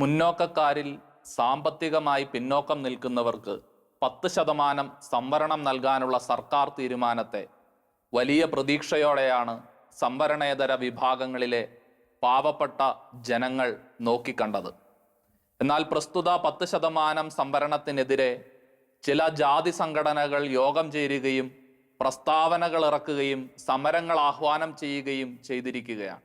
മുന്നോക്കക്കാരിൽ സാമ്പത്തികമായി പിന്നോക്കം നിൽക്കുന്നവർക്ക് പത്ത് ശതമാനം സംവരണം നൽകാനുള്ള സർക്കാർ തീരുമാനത്തെ വലിയ പ്രതീക്ഷയോടെയാണ് സംവരണേതര വിഭാഗങ്ങളിലെ പാവപ്പെട്ട ജനങ്ങൾ നോക്കിക്കണ്ടത്. എന്നാൽ പ്രസ്തുത പത്ത് ശതമാനം സംവരണത്തിനെതിരെ ചില ജാതി സംഘടനകൾ യോഗം ചേരുകയും പ്രസ്താവനകൾ ഇറക്കുകയും സമരങ്ങൾ ആഹ്വാനം ചെയ്യുകയും ചെയ്തിരിക്കുകയാണ്.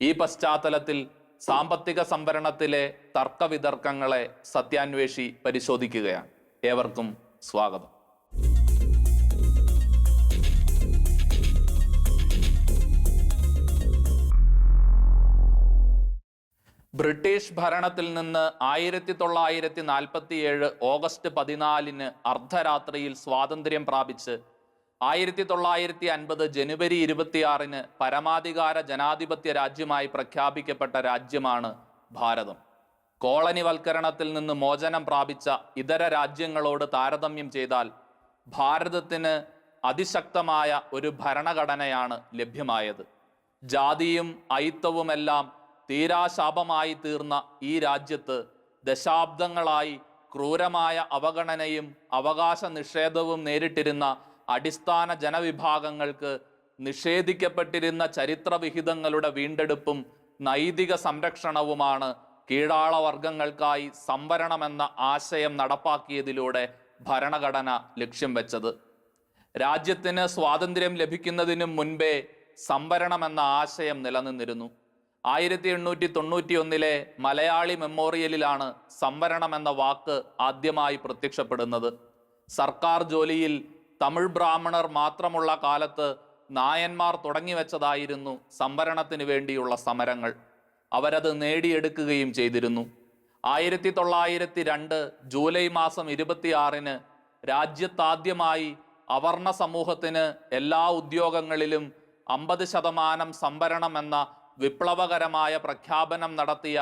ഈ പശ്ചാത്തലത്തിൽ സാമ്പത്തിക സംവരണത്തിലെ തർക്കവിതർക്കങ്ങളെ സത്യാന്വേഷി പരിശോധിക്കുകയാണ്. ഏവർക്കും സ്വാഗതം. ബ്രിട്ടീഷ് ഭരണത്തിൽ നിന്ന് ആയിരത്തി തൊള്ളായിരത്തി നാൽപ്പത്തി ഏഴ് ഓഗസ്റ്റ് പതിനാലിന് അർദ്ധരാത്രിയിൽ സ്വാതന്ത്ര്യം പ്രാപിച്ച് ആയിരത്തി തൊള്ളായിരത്തി അൻപത് ജനുവരി ഇരുപത്തിയാറിന് പരമാധികാര ജനാധിപത്യ രാജ്യമായി പ്രഖ്യാപിക്കപ്പെട്ട രാജ്യമാണ് ഭാരതം. കോളനിവൽക്കരണത്തിൽ നിന്ന് മോചനം പ്രാപിച്ച ഇതര രാജ്യങ്ങളോട് താരതമ്യം ചെയ്താൽ ഭാരതത്തിന് അതിശക്തമായ ഒരു ഭരണഘടനയാണ് ലഭ്യമായത്. ജാതിയും അയിത്തവുമെല്ലാം തീരാശാപമായി തീർന്ന ഈ രാജ്യത്ത് ദശാബ്ദങ്ങളായി ക്രൂരമായ അവഗണനയും അവകാശ നിഷേധവും നേരിട്ടിരുന്ന അടിസ്ഥാന ജനവിഭാഗങ്ങൾക്ക് നിഷേധിക്കപ്പെട്ടിരുന്ന ചരിത്രവിഹിതങ്ങളുടെ വീണ്ടെടുപ്പും നൈതിക സംരക്ഷണവുമാണ് കീഴാളവർഗങ്ങൾക്കായി സംവരണമെന്ന ആശയം നടപ്പാക്കിയതിലൂടെ ഭരണഘടന ലക്ഷ്യം വെച്ചത്. രാജ്യത്തിന് സ്വാതന്ത്ര്യം ലഭിക്കുന്നതിനു മുൻപേ സംവരണമെന്ന ആശയം നിലനിന്നിരുന്നു. ആയിരത്തി എണ്ണൂറ്റി തൊണ്ണൂറ്റി ഒന്നിലെ മലയാളി മെമ്മോറിയലിലാണ് സംവരണം എന്ന വാക്ക് ആദ്യമായി പ്രത്യക്ഷപ്പെടുന്നത്. സർക്കാർ ജോലിയിൽ തമിഴ് ബ്രാഹ്മണർ മാത്രമുള്ള കാലത്ത് നായന്മാർ തുടങ്ങിവെച്ചതായിരുന്നു സംവരണത്തിന് വേണ്ടിയുള്ള സമരങ്ങൾ. അവരത് നേടിയെടുക്കുകയും ചെയ്തിരുന്നു. ആയിരത്തി തൊള്ളായിരത്തി രണ്ട് ജൂലൈ മാസം ഇരുപത്തിയാറിന് രാജ്യത്താദ്യമായി അവർണ സമൂഹത്തിന് എല്ലാ ഉദ്യോഗങ്ങളിലും അമ്പത് ശതമാനം സംവരണം എന്ന വിപ്ലവകരമായ പ്രഖ്യാപനം നടത്തിയ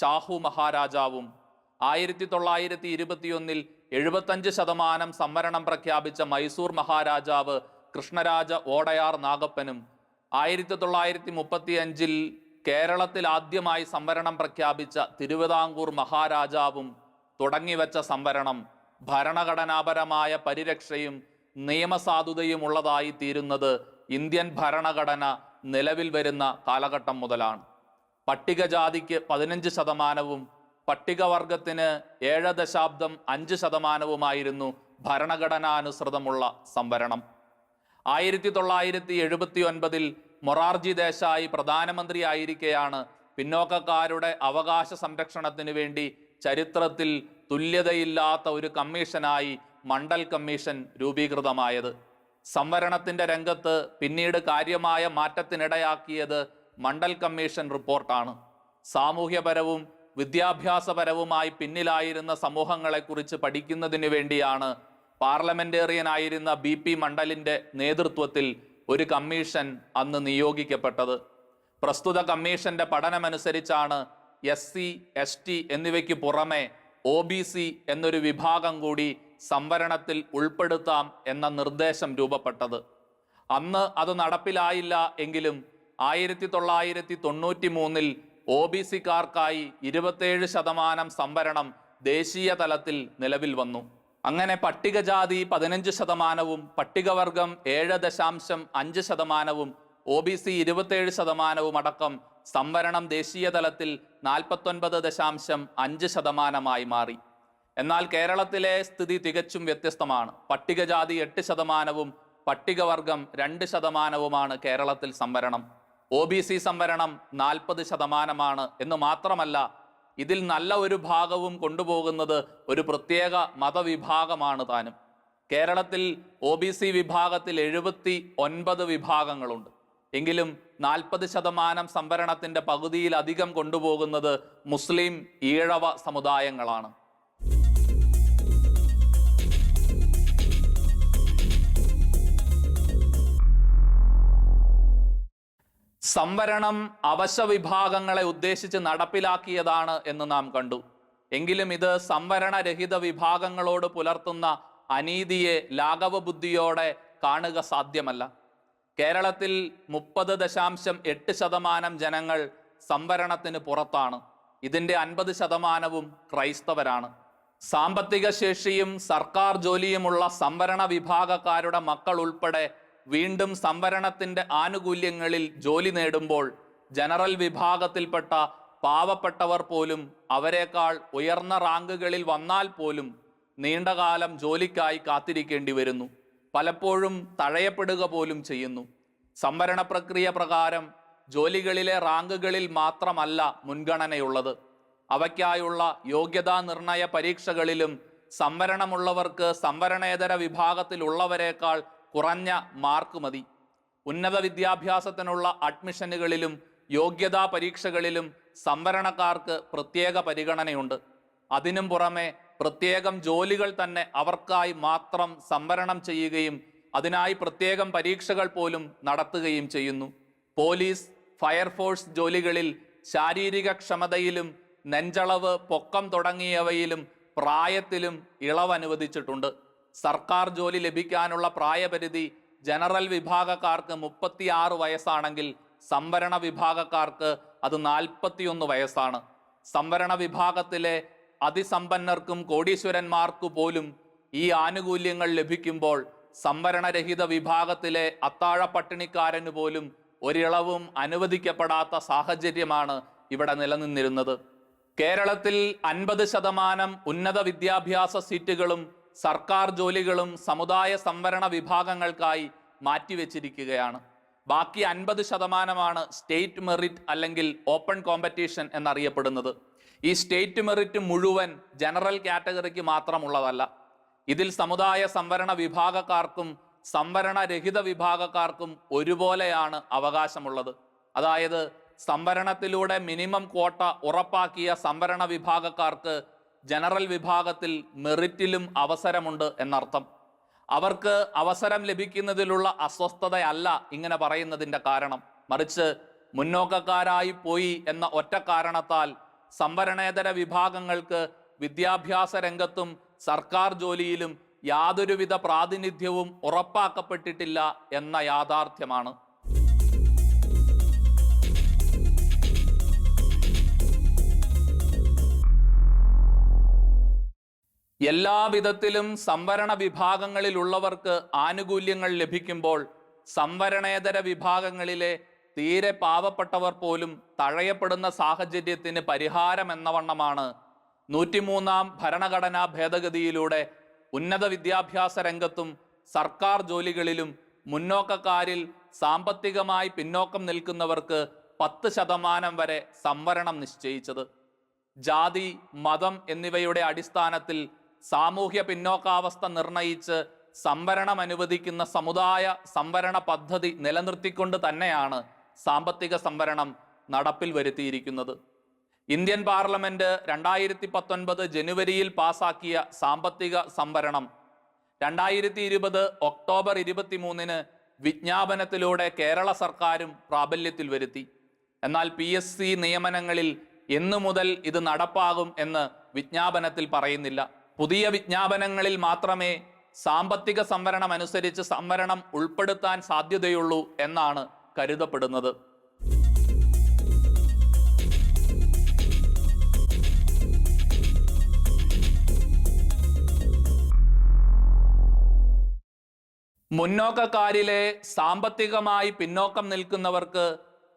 ഷാഹു മഹാരാജാവും ആയിരത്തി തൊള്ളായിരത്തി ഇരുപത്തിയൊന്നിൽ എഴുപത്തഞ്ച് ശതമാനം സംവരണം പ്രഖ്യാപിച്ച മൈസൂർ മഹാരാജാവ് കൃഷ്ണരാജ ഓടയാർ നാഗപ്പനും ആയിരത്തി തൊള്ളായിരത്തി മുപ്പത്തി അഞ്ചിൽ കേരളത്തിൽ ആദ്യമായി സംവരണം പ്രഖ്യാപിച്ച തിരുവിതാംകൂർ മഹാരാജാവും തുടങ്ങിവെച്ച സംവരണം ഭരണഘടനാപരമായ പരിരക്ഷയും നിയമസാധുതയും ഉള്ളതായി തീരുന്നത് ഇന്ത്യൻ ഭരണഘടന നിലവിൽ വരുന്ന കാലഘട്ടം മുതലാണ്. പട്ടികജാതിക്ക് പതിനഞ്ച് ശതമാനവും പട്ടികവർഗത്തിന് ഏഴ് ദശാബ്ദം അഞ്ച് ശതമാനവുമായിരുന്നു ഭരണഘടനാനുസൃതമുള്ള സംവരണം. ആയിരത്തി തൊള്ളായിരത്തി എഴുപത്തി ഒൻപതിൽ മൊറാർജി ദേശായി പ്രധാനമന്ത്രിയായിരിക്കെയാണ് പിന്നോക്കക്കാരുടെ അവകാശ സംരക്ഷണത്തിനു വേണ്ടി ചരിത്രത്തിൽ തുല്യതയില്ലാത്ത ഒരു കമ്മീഷനായി മണ്ഡൽ കമ്മീഷൻ രൂപീകൃതമായത്. സംവരണത്തിന്റെ രംഗത്ത് പിന്നീട് കാര്യമായ മാറ്റത്തിനിടയാക്കിയത് മണ്ഡൽ കമ്മീഷൻ റിപ്പോർട്ടാണ്. സാമൂഹ്യപരവും വിദ്യാഭ്യാസപരവുമായി പിന്നിലായിരുന്ന സമൂഹങ്ങളെക്കുറിച്ച് പഠിക്കുന്നതിനു വേണ്ടിയാണ് പാർലമെന്റേറിയനായിരുന്ന ബി പി മണ്ഡലിന്റെ നേതൃത്വത്തിൽ ഒരു കമ്മീഷൻ അന്ന് നിയോഗിക്കപ്പെട്ടത്. പ്രസ്തുത കമ്മീഷന്റെ പഠനമനുസരിച്ചാണ് എസ് സി എസ് ടി എന്നിവയ്ക്ക് പുറമെ ഒ ബി സി എന്നൊരു വിഭാഗം കൂടി സംവരണത്തിൽ ഉൾപ്പെടുത്താം എന്ന നിർദ്ദേശം രൂപപ്പെട്ടത്. അന്ന് അത് നടപ്പിലായില്ല എങ്കിലും ആയിരത്തി തൊള്ളായിരത്തി തൊണ്ണൂറ്റി മൂന്നിൽ ഒ ബി സിക്കാർക്കായി ഇരുപത്തേഴ് ശതമാനം സംവരണം ദേശീയ തലത്തിൽ നിലവിൽ വന്നു. അങ്ങനെ പട്ടികജാതി പതിനഞ്ച് ശതമാനവും പട്ടികവർഗം ഏഴ് ദശാംശം അഞ്ച് ശതമാനവും ഒ ബി സി ഇരുപത്തേഴ് ശതമാനവും അടക്കം സംവരണം ദേശീയ തലത്തിൽ നാൽപ്പത്തൊൻപത് ദശാംശം അഞ്ച് ശതമാനമായി മാറി. എന്നാൽ കേരളത്തിലെ സ്ഥിതി തികച്ചും വ്യത്യസ്തമാണ്. പട്ടികജാതി എട്ട് ശതമാനവും പട്ടികവർഗം രണ്ട് ശതമാനവുമാണ് കേരളത്തിൽ സംവരണം. ഒ ബി സി സംവരണം നാൽപ്പത് ശതമാനമാണ് എന്ന് മാത്രമല്ല ഇതിൽ നല്ല ഒരു ഭാഗവും കൊണ്ടുപോകുന്നത് ഒരു പ്രത്യേക മതവിഭാഗമാണ് താനും. കേരളത്തിൽ ഒ ബി സി വിഭാഗത്തിൽ എഴുപത്തി ഒൻപത് വിഭാഗങ്ങളുണ്ട്. എങ്കിലും നാൽപ്പത് ശതമാനം സംവരണത്തിന്റെ പകുതിയിലധികം കൊണ്ടുപോകുന്നത് മുസ്ലിം ഈഴവ സമുദായങ്ങളാണ്. സംവരണം അവശ വിഭാഗങ്ങളെ ഉദ്ദേശിച്ച് നടപ്പിലാക്കിയതാണ് എന്ന് നാം കണ്ടു. എങ്കിലും ഇത് സംവരണരഹിത വിഭാഗങ്ങളോട് പുലർത്തുന്ന അനീതിയെ ലാഘവ ബുദ്ധിയോടെ കാണുക സാധ്യമല്ല. കേരളത്തിൽ മുപ്പത് ദശാംശം എട്ട് ശതമാനം ജനങ്ങൾ സംവരണത്തിന് പുറത്താണ്. ഇതിന്റെ അൻപത് ശതമാനവും ക്രൈസ്തവരാണ്. സാമ്പത്തിക ശേഷിയും സർക്കാർ ജോലിയുമുള്ള സംവരണ വിഭാഗക്കാരുടെ മക്കൾ ഉൾപ്പെടെ വീണ്ടും സംവരണത്തിന്റെ ആനുകൂല്യങ്ങളിൽ ജോലി നേടുമ്പോൾ ജനറൽ വിഭാഗത്തിൽപ്പെട്ട പാവപ്പെട്ടവർ പോലും അവരെക്കാൾ ഉയർന്ന റാങ്കുകളിൽ വന്നാൽ പോലും നീണ്ടകാലം ജോലിക്കായി കാത്തിരിക്കേണ്ടി വരുന്നു. പലപ്പോഴും തഴയപ്പെടുക പോലും ചെയ്യുന്നു. സംവരണ പ്രക്രിയ പ്രകാരം ജോലികളിലെ റാങ്കുകളിൽ മാത്രമല്ല മുൻഗണനയുള്ളത്. അവയ്ക്കായുള്ള യോഗ്യതാ നിർണയ പരീക്ഷകളിലും സംവരണമുള്ളവർക്ക് സംവരണേതര വിഭാഗത്തിലുള്ളവരെക്കാൾ കുറഞ്ഞ മാർക്ക് മതി. ഉന്നത വിദ്യാഭ്യാസത്തിനുള്ള അഡ്മിഷനുകളിലും യോഗ്യതാ പരീക്ഷകളിലും സംവരണക്കാർക്ക് പ്രത്യേക പരിഗണനയുണ്ട്. അതിനും പുറമെ പ്രത്യേകം ജോലികൾ തന്നെ അവർക്കായി മാത്രം സംവരണം ചെയ്യുകയും അതിനായി പ്രത്യേകം പരീക്ഷകൾ പോലും നടത്തുകയും ചെയ്യുന്നു. പോലീസ് ഫയർഫോഴ്സ് ജോലികളിൽ ശാരീരിക ക്ഷമതയിലും നെഞ്ചളവ് പൊക്കം തുടങ്ങിയവയിലും പ്രായത്തിലും ഇളവ് അനുവദിച്ചിട്ടുണ്ട് സർക്കാർ ജോലി ലഭിക്കാനുള്ള പ്രായപരിധി ജനറൽ വിഭാഗക്കാർക്ക് മുപ്പത്തിയാറ് വയസ്സാണെങ്കിൽ സംവരണ വിഭാഗക്കാർക്ക് അത് നാൽപ്പത്തിയൊന്ന് വയസ്സാണ്. സംവരണ വിഭാഗത്തിലെ അതിസമ്പന്നർക്കും കോടീശ്വരന്മാർക്കു പോലും ഈ ആനുകൂല്യങ്ങൾ ലഭിക്കുമ്പോൾ സംവരണരഹിത വിഭാഗത്തിലെ അത്താഴ പട്ടിണിക്കാരന് പോലും ഒരിളവും അനുവദിക്കപ്പെടാത്ത സാഹചര്യമാണ് ഇവിടെ നിലനിന്നിരുന്നത്. കേരളത്തിൽ അൻപത് ശതമാനം ഉന്നത വിദ്യാഭ്യാസ സീറ്റുകളും സർക്കാർ ജോലികളും സമുദായ സംവരണ വിഭാഗങ്ങൾക്കായി മാറ്റിവെച്ചിരിക്കുകയാണ്. ബാക്കി അൻപത് ശതമാനമാണ് സ്റ്റേറ്റ് മെറിറ്റ് അല്ലെങ്കിൽ ഓപ്പൺ കോമ്പറ്റീഷൻ എന്നറിയപ്പെടുന്നത്. ഈ സ്റ്റേറ്റ് മെറിറ്റ് മുഴുവൻ ജനറൽ കാറ്റഗറിക്ക് മാത്രമുള്ളതല്ല. ഇതിൽ സമുദായ സംവരണ വിഭാഗക്കാർക്കും സംവരണ രഹിത വിഭാഗക്കാർക്കും ഒരുപോലെയാണ് അവകാശമുള്ളത്. അതായത് സംവരണത്തിലൂടെ മിനിമം ക്വാട്ട ഉറപ്പാക്കിയ സംവരണ വിഭാഗക്കാർക്ക് ജനറൽ വിഭാഗത്തിൽ മെറിറ്റിലും അവസരമുണ്ട് എന്നർത്ഥം. അവർക്ക് അവസരം ലഭിക്കുന്നതിലുള്ള അസ്വസ്ഥതയല്ല ഇങ്ങനെ പറയുന്നതിന്റെ കാരണം. മറിച്ച് മുന്നോക്കക്കാരായി പോയി എന്ന ഒറ്റ കാരണത്താൽ സംവരണേതര വിഭാഗങ്ങൾക്ക് വിദ്യാഭ്യാസ രംഗത്തും സർക്കാർ ജോലിയിലും യാതൊരുവിധ പ്രാതിനിധ്യവും ഉറപ്പാക്കപ്പെട്ടിട്ടില്ല എന്ന യാഥാർത്ഥ്യമാണ്. എല്ലാവിധത്തിലും സംവരണ വിഭാഗങ്ങളിലുള്ളവർക്ക് ആനുകൂല്യങ്ങൾ ലഭിക്കുമ്പോൾ സംവരണേതര വിഭാഗങ്ങളിലെ തീരെ പാവപ്പെട്ടവർ പോലും തഴയപ്പെടുന്ന സാഹചര്യത്തിന് പരിഹാരം എന്നവണ്ണമാണ് നൂറ്റിമൂന്നാം ഭരണഘടനാ ഭേദഗതിയിലൂടെ ഉന്നത വിദ്യാഭ്യാസ രംഗത്തും സർക്കാർ ജോലികളിലും മുന്നോക്കക്കാരിൽ സാമ്പത്തികമായി പിന്നോക്കം നിൽക്കുന്നവർക്ക് പത്ത് ശതമാനം വരെ സംവരണം നിശ്ചയിച്ചത്. ജാതി മതം എന്നിവയുടെ അടിസ്ഥാനത്തിൽ സാമൂഹ്യ പിന്നോക്കാവസ്ഥ നിർണയിച്ച് സംവരണം അനുവദിക്കുന്ന സമുദായ സംവരണ പദ്ധതി നിലനിർത്തിക്കൊണ്ട് തന്നെയാണ് സാമ്പത്തിക സംവരണം നടപ്പിൽ വരുത്തിയിരിക്കുന്നത്. ഇന്ത്യൻ പാർലമെന്റ് രണ്ടായിരത്തി പത്തൊൻപത് ജനുവരിയിൽ പാസാക്കിയ സാമ്പത്തിക സംവരണം രണ്ടായിരത്തി ഇരുപത് ഒക്ടോബർ ഇരുപത്തിമൂന്നിന് വിജ്ഞാപനത്തിലൂടെ കേരള സർക്കാരും പ്രാബല്യത്തിൽ വരുത്തി. എന്നാൽ പി എസ് സി നിയമനങ്ങളിൽ എന്നു മുതൽ ഇത് നടപ്പാകും എന്ന് വിജ്ഞാപനത്തിൽ പറയുന്നില്ല. പുതിയ വിജ്ഞാപനങ്ങളിൽ മാത്രമേ സാമ്പത്തിക സംവരണം അനുസരിച്ച് സംവരണം ഉൾപ്പെടുത്താൻ സാധ്യതയുള്ളൂ എന്നാണ് കരുതപ്പെടുന്നത്. മുന്നോക്കക്കാരിലെ സാമ്പത്തികമായി പിന്നോക്കം നിൽക്കുന്നവർക്ക്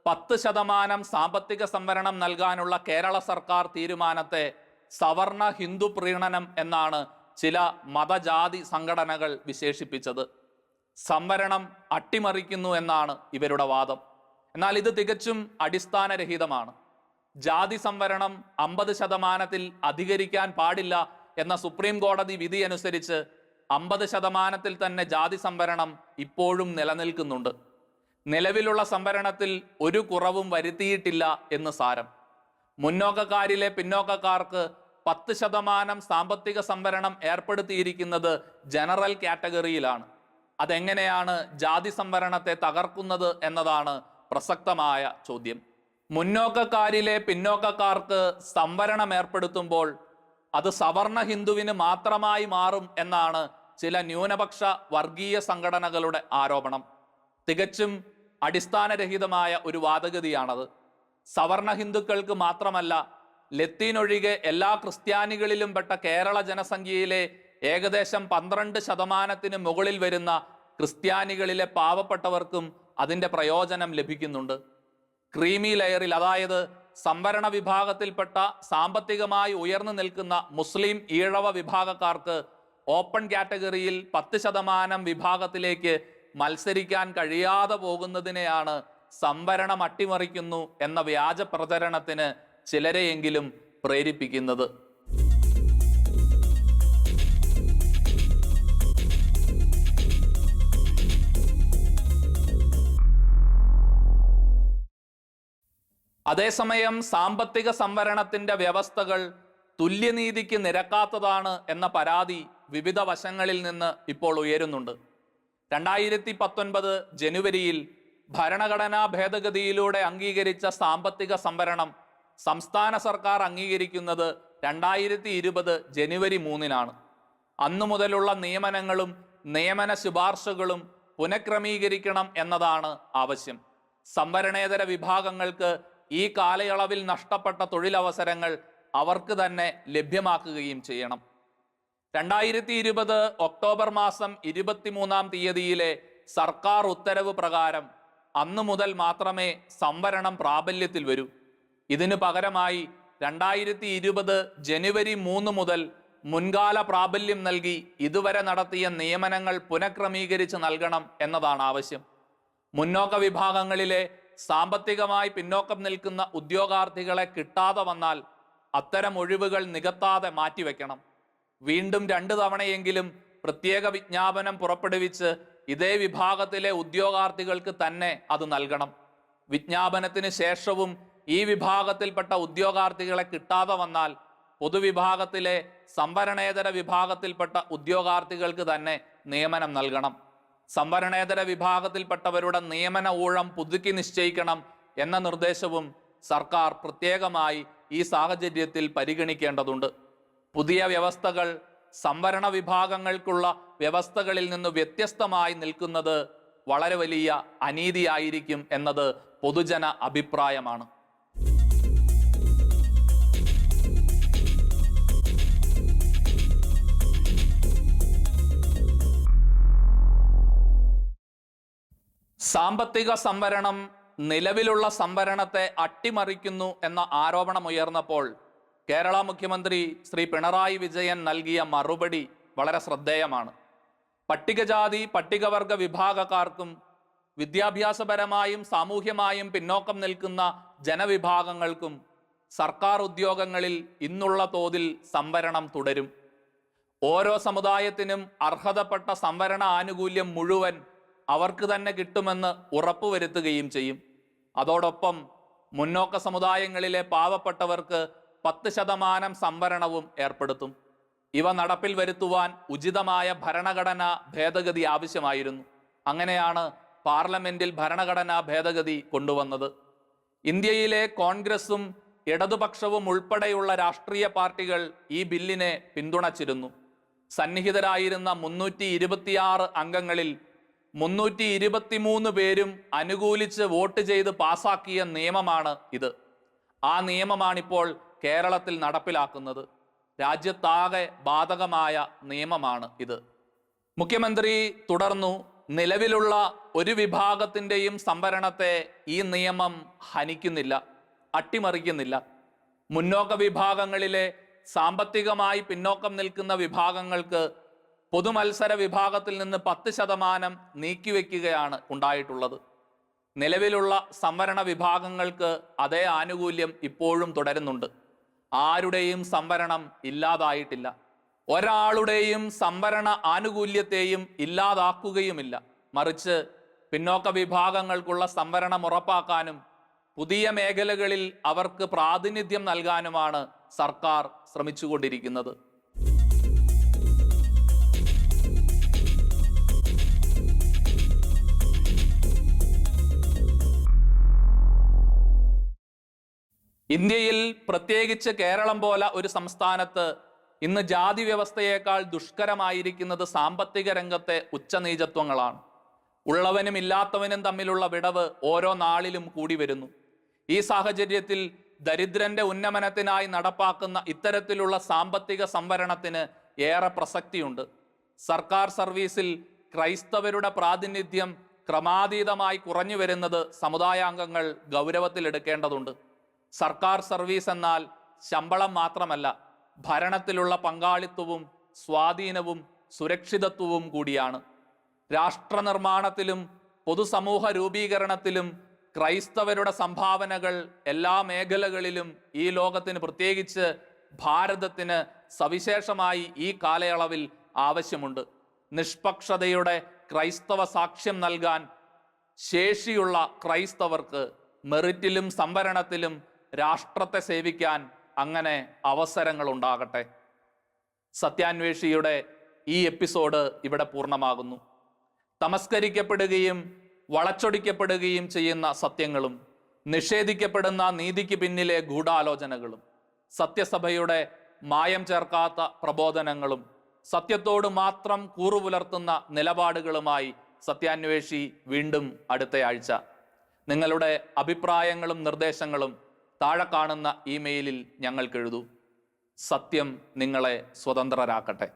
പത്ത് ശതമാനം സാമ്പത്തിക സംവരണം നൽകാനുള്ള കേരള സർക്കാർ തീരുമാനത്തെ സവർണ ഹിന്ദു പ്രീണനം എന്നാണ് ചില മതജാതി സംഘടനകൾ വിശേഷിപ്പിച്ചത്. സംവരണം അട്ടിമറിക്കുന്നു എന്നാണ് ഇവരുടെ വാദം. എന്നാൽ ഇത് തികച്ചും അടിസ്ഥാനരഹിതമാണ്. ജാതി സംവരണം അമ്പത് ശതമാനത്തിൽ അധികരിക്കാൻ പാടില്ല എന്ന സുപ്രീം കോടതി വിധി അനുസരിച്ച് അമ്പത് ശതമാനത്തിൽ തന്നെ ജാതി സംവരണം ഇപ്പോഴും നിലനിൽക്കുന്നുണ്ട്. നിലവിലുള്ള സംവരണത്തിൽ ഒരു കുറവും വരുത്തിയിട്ടില്ല എന്ന് സാരം. മുന്നോക്കക്കാരിലെ പിന്നോക്കക്കാർക്ക് പത്ത് ശതമാനം സാമ്പത്തിക സംവരണം ഏർപ്പെടുത്തിയിരിക്കുന്നത് ജനറൽ കാറ്റഗറിയിലാണ്. അതെങ്ങനെയാണ് ജാതി സംവരണത്തെ തകർക്കുന്നത് എന്നതാണ് പ്രസക്തമായ ചോദ്യം. മുന്നോക്കക്കാരിലെ പിന്നോക്കക്കാർക്ക് സംവരണം ഏർപ്പെടുത്തുമ്പോൾ അത് സവർണ ഹിന്ദുവിന് മാത്രമായി മാറും എന്നാണ് ചില ന്യൂനപക്ഷ വർഗീയ സംഘടനകളുടെ ആരോപണം. തികച്ചും അടിസ്ഥാനരഹിതമായ ഒരു വാദഗതിയാണത്. സവർണ ഹിന്ദുക്കൾക്ക് മാത്രമല്ല ലത്തീൻ ഒഴികെ എല്ലാ ക്രിസ്ത്യാനികളിലും പെട്ട കേരള ജനസംഖ്യയിലെ ഏകദേശം പന്ത്രണ്ട് ശതമാനത്തിന് മുകളിൽ വരുന്ന ക്രിസ്ത്യാനികളിലെ പാവപ്പെട്ടവർക്കും അതിന്റെ പ്രയോജനം ലഭിക്കുന്നുണ്ട്. ക്രീമി ലെയറിൽ അതായത് സംവരണ വിഭാഗത്തിൽപ്പെട്ട സാമ്പത്തികമായി ഉയർന്നു നിൽക്കുന്ന മുസ്ലിം ഈഴവ വിഭാഗക്കാർക്ക് ഓപ്പൺ കാറ്റഗറിയിൽ പത്ത് ശതമാനം വിഭാഗത്തിലേക്ക് മത്സരിക്കാൻ കഴിയാതെ പോകുന്നതിനെയാണ് സംവരണം അട്ടിമറിക്കുന്നു എന്ന വ്യാജ പ്രചരണത്തിന് ചിലരെയെങ്കിലും പ്രേരിപ്പിക്കുന്നത്. അതേസമയം സാമ്പത്തിക സംവരണത്തിന്റെ വ്യവസ്ഥകൾ തുല്യനീതിക്ക് നിരക്കാത്തതാണ് എന്ന പരാതി വിവിധ വശങ്ങളിൽ നിന്ന് ഇപ്പോൾ ഉയരുന്നുണ്ട്. രണ്ടായിരത്തി പത്തൊൻപത് ജനുവരിയിൽ ഭരണഘടനാ ഭേദഗതിയിലൂടെ അംഗീകരിച്ച സാമ്പത്തിക സംവരണം സംസ്ഥാന സർക്കാർ അംഗീകരിക്കുന്നത് രണ്ടായിരത്തി ഇരുപത് ജനുവരി മൂന്നിനാണ്. അന്നു മുതലുള്ള നിയമനങ്ങളും നിയമന ശുപാർശകളും പുനഃക്രമീകരിക്കണം എന്നതാണ് ആവശ്യം. സംവരണേതര വിഭാഗങ്ങൾക്ക് ഈ കാലയളവിൽ നഷ്ടപ്പെട്ട തൊഴിലവസരങ്ങൾ അവർക്ക് തന്നെ ലഭ്യമാക്കുകയും ചെയ്യണം. രണ്ടായിരത്തി ഇരുപത് ഒക്ടോബർ മാസം ഇരുപത്തിമൂന്നാം തീയതിയിലെ സർക്കാർ ഉത്തരവ് പ്രകാരം അന്നു മുതൽ മാത്രമേ സംവരണം പ്രാബല്യത്തിൽ വരൂ. ഇതിനു പകരമായി രണ്ടായിരത്തി ഇരുപത് ജനുവരി മൂന്ന് മുതൽ മുൻകാല പ്രാബല്യം നൽകി ഇതുവരെ നടത്തിയ നിയമനങ്ങൾ പുനഃക്രമീകരിച്ച് നൽകണം എന്നതാണ് ആവശ്യം. മുന്നോക്ക വിഭാഗങ്ങളിലെ സാമ്പത്തികമായി പിന്നോക്കം നിൽക്കുന്ന ഉദ്യോഗാർത്ഥികളെ കിട്ടാതെ വന്നാൽ അത്തരം ഒഴിവുകൾ നികത്താതെ മാറ്റിവെക്കണം. വീണ്ടും രണ്ടു തവണയെങ്കിലും പ്രത്യേക വിജ്ഞാപനം പുറപ്പെടുവിച്ച് ഇതേ വിഭാഗത്തിലെ ഉദ്യോഗാർത്ഥികൾക്ക് തന്നെ അത് നൽകണം. വിജ്ഞാപനത്തിന് ശേഷവും ഈ വിഭാഗത്തിൽപ്പെട്ട ഉദ്യോഗാർത്ഥികളെ കിട്ടാതെ വന്നാൽ പൊതുവിഭാഗത്തിലെ സംവരണേതര വിഭാഗത്തിൽപ്പെട്ട ഉദ്യോഗാർത്ഥികൾക്ക് തന്നെ നിയമനം നൽകണം. സംവരണേതര വിഭാഗത്തിൽപ്പെട്ടവരുടെ നിയമന ഊഴം പുതുക്കി നിശ്ചയിക്കണം എന്ന നിർദ്ദേശവും സർക്കാർ പ്രത്യേകമായി ഈ സാഹചര്യത്തിൽ പരിഗണിക്കേണ്ടതുണ്ട്. പുതിയ വ്യവസ്ഥകൾ സംവരണ വിഭാഗങ്ങൾക്കുള്ള വ്യവസ്ഥകളിൽ നിന്ന് വ്യത്യസ്തമായി നിൽക്കുന്നത് വളരെ വലിയ അനീതിയായിരിക്കും എന്നത് പൊതുജന അഭിപ്രായമാണ്. സാമ്പത്തിക സംവരണം നിലവിലുള്ള സംവരണത്തെ അട്ടിമറിക്കുന്നു എന്ന ആരോപണം ഉയർന്നപ്പോൾ കേരള മുഖ്യമന്ത്രി ശ്രീ പിണറായി വിജയൻ നൽകിയ മറുപടി വളരെ ശ്രദ്ധേയമാണ്. പട്ടികജാതി പട്ടികവർഗ വിഭാഗക്കാർക്കും വിദ്യാഭ്യാസപരമായും സാമൂഹ്യമായും പിന്നോക്കം നിൽക്കുന്ന ജനവിഭാഗങ്ങൾക്കും സർക്കാർ ഉദ്യോഗങ്ങളിൽ ഇന്നുള്ള തോതിൽ സംവരണം തുടരും. ഓരോ സമുദായത്തിനും അർഹതപ്പെട്ട സംവരണ ആനുകൂല്യം മുഴുവൻ അവർക്ക് തന്നെ കിട്ടുമെന്ന് ഉറപ്പുവരുത്തുകയും ചെയ്യും. അതോടൊപ്പം മുന്നോക്ക സമുദായങ്ങളിലെ പാവപ്പെട്ടവർക്ക് പത്ത് ശതമാനം സംവരണവും ഏർപ്പെടുത്തും. ഇവ നടപ്പിൽ വരുത്തുവാൻ ഉചിതമായ ഭരണഘടന ഭേദഗതി ആവശ്യമായിരുന്നു. അങ്ങനെയാണ് പാർലമെന്റിൽ ഭരണഘടനാ ഭേദഗതി കൊണ്ടുവന്നത്. ഇന്ത്യയിലെ കോൺഗ്രസും ഇടതുപക്ഷവും ഉൾപ്പെടെയുള്ള രാഷ്ട്രീയ പാർട്ടികൾ ഈ ബില്ലിനെ പിന്തുണച്ചിരുന്നു. സന്നിഹിതരായിരുന്ന മുന്നൂറ്റി ഇരുപത്തിയാറ് അംഗങ്ങളിൽ മുന്നൂറ്റി ഇരുപത്തിമൂന്ന് പേരും അനുകൂലിച്ച് വോട്ട് ചെയ്ത് പാസാക്കിയ നിയമമാണ് ഇത്. ആ നിയമമാണിപ്പോൾ കേരളത്തിൽ നടപ്പിലാക്കുന്നത്. രാജ്യത്താകെ ബാധകമായ നിയമമാണ് ഇത്. മുഖ്യമന്ത്രി തുടർന്നു നിലവിലുള്ള ഒരു വിഭാഗത്തിന്റെയും സംവരണത്തെ ഈ നിയമം ഹനിക്കുന്നില്ല അട്ടിമറിക്കുന്നില്ല. മുന്നോക്ക വിഭാഗങ്ങളിലെ സാമ്പത്തികമായി പിന്നോക്കം നിൽക്കുന്ന വിഭാഗങ്ങൾക്ക് പൊതുമത്സര വിഭാഗത്തിൽ നിന്ന് പത്ത് ശതമാനം നീക്കിവെക്കുകയാണ് ഉണ്ടായിട്ടുള്ളത്. നിലവിലുള്ള സംവരണ വിഭാഗങ്ങൾക്ക് അതേ ആനുകൂല്യം ഇപ്പോഴും തുടരുന്നുണ്ട്. ആരുടെയും സംവരണം ഇല്ലാതായിട്ടില്ല. ഒരാളുടെയും സംവരണ ആനുകൂല്യത്തെയും ഇല്ലാതാക്കുകയുമില്ല. മറിച്ച് പിന്നോക്ക വിഭാഗങ്ങൾക്കുള്ള സംവരണം ഉറപ്പാക്കാനും പുതിയ മേഖലകളിൽ അവർക്ക് പ്രാതിനിധ്യം നൽകാനുമാണ് സർക്കാർ ശ്രമിച്ചുകൊണ്ടിരിക്കുന്നത്. ഇന്ത്യയിൽ പ്രത്യേകിച്ച് കേരളം പോലെ ഒരു സംസ്ഥാനത്ത് ഇന്ന് ജാതി വ്യവസ്ഥയേക്കാൾ ദുഷ്കരമായിരിക്കുന്നത് സാമ്പത്തിക രംഗത്തെ ഉച്ചനീചത്വങ്ങളാണ് ഉള്ളവനും ഇല്ലാത്തവനും തമ്മിലുള്ള വിടവ് ഓരോ നാളിലും കൂടി വരുന്നു. ഈ സാഹചര്യത്തിൽ ദരിദ്രന്റെ ഉന്നമനത്തിനായി നടപ്പാക്കുന്ന ഇത്തരത്തിലുള്ള സാമ്പത്തിക സംവരണത്തിന് ഏറെ പ്രസക്തിയുണ്ട്. സർക്കാർ സർവീസിൽ ക്രൈസ്തവരുടെ പ്രാതിനിധ്യം ക്രമാതീതമായി കുറഞ്ഞു വരുന്നത് സമുദായാംഗങ്ങൾ ഗൗരവത്തിലെടുക്കേണ്ടതുണ്ട്. സർക്കാർ സർവീസ് എന്നാൽ ശമ്പളം മാത്രമല്ല ഭരണത്തിലുള്ള പങ്കാളിത്തവും സ്വാധീനവും സുരക്ഷിതത്വവും കൂടിയാണ്. രാഷ്ട്രനിർമ്മാണത്തിലും പൊതുസമൂഹ രൂപീകരണത്തിലും ക്രൈസ്തവരുടെ സംഭാവനകൾ എല്ലാ മേഖലകളിലും ഈ ലോകത്തിന് പ്രത്യേകിച്ച് ഭാരതത്തിന് സവിശേഷമായി ഈ കാലയളവിൽ ആവശ്യമുണ്ട്. നിഷ്പക്ഷതയുടെ ക്രൈസ്തവ സാക്ഷ്യം നൽകാൻ ശേഷിയുള്ള ക്രൈസ്തവർക്ക് മെറിറ്റിലും സംവരണത്തിലും രാഷ്ട്രത്തെ സേവിക്കാൻ അങ്ങനെ അവസരങ്ങൾ ഉണ്ടാകട്ടെ സത്യാന്വേഷിയുടെ ഈ എപ്പിസോഡ് ഇവിടെ പൂർണമാകുന്നു. തമസ്കരിക്കപ്പെടുകയും വളച്ചൊടിക്കപ്പെടുകയും ചെയ്യുന്ന സത്യങ്ങളും നിഷേധിക്കപ്പെടുന്ന നീതിക്ക് പിന്നിലെ ഗൂഢാലോചനകളും സത്യസഭയുടെ മായം ചേർക്കാത്ത പ്രബോധനങ്ങളും സത്യത്തോട് മാത്രം കൂറുപുലർത്തുന്ന നിലപാടുകളുമായി സത്യാന്വേഷി വീണ്ടും അടുത്തയാഴ്ച നിങ്ങളുടെ അഭിപ്രായങ്ങളും നിർദ്ദേശങ്ങളും താഴെ കാണുന്ന ഇമെയിലിൽ ഞങ്ങൾക്കെഴുതൂ സത്യം നിങ്ങളെ സ്വതന്ത്രരാക്കട്ടെ.